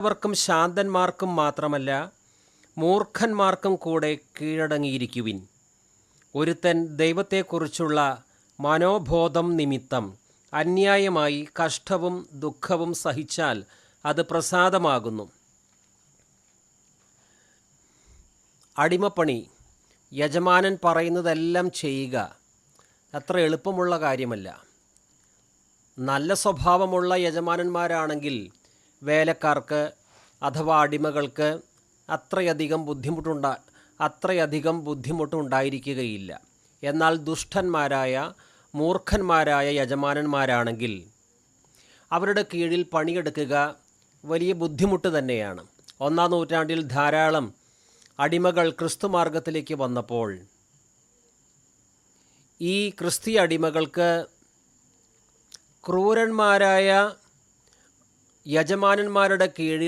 അവർക്കും ശാന്തന്മാർക്കും മാത്രമല്ല മൂർഖന്മാർക്കും കൂടെ കീഴടങ്ങിയിരിക്കുവിൻ. ഒരുത്തൻ ദൈവത്തെക്കുറിച്ചുള്ള മനോബോധം നിമിത്തം അന്യായമായി കഷ്ടവും ദുഃഖവും സഹിച്ചാൽ അത് പ്രസാദമാകുന്നു. അടിമപ്പണി യജമാനൻ പറയുന്നതെല്ലാം ചെയ്യുക അത്ര എളുപ്പമുള്ള കാര്യമല്ല. നല്ല സ്വഭാവമുള്ള യജമാനന്മാരാണെങ്കിൽ വേലക്കാർക്ക് അഥവാ അടിമകൾക്ക് അത്രയധികം ബുദ്ധിമുട്ടുണ്ടാ അത്രയധികം ബുദ്ധിമുട്ടുണ്ടായിരിക്കുകയില്ല. എന്നാൽ ദുഷ്ടന്മാരായ മൂർഖന്മാരായ യജമാനന്മാരാണെങ്കിൽ അവരുടെ കീഴിൽ പണിയെടുക്കുക വലിയ ബുദ്ധിമുട്ട് തന്നെയാണ്. ഒന്നാം നൂറ്റാണ്ടിൽ ധാരാളം അടിമകൾ ക്രിസ്തുമാർഗത്തിലേക്ക് വന്നപ്പോൾ ഈ ക്രിസ്തീയ അടിമകൾക്ക് ക്രൂരന്മാരായ യജമാനന്മാരുടെ കീഴിൽ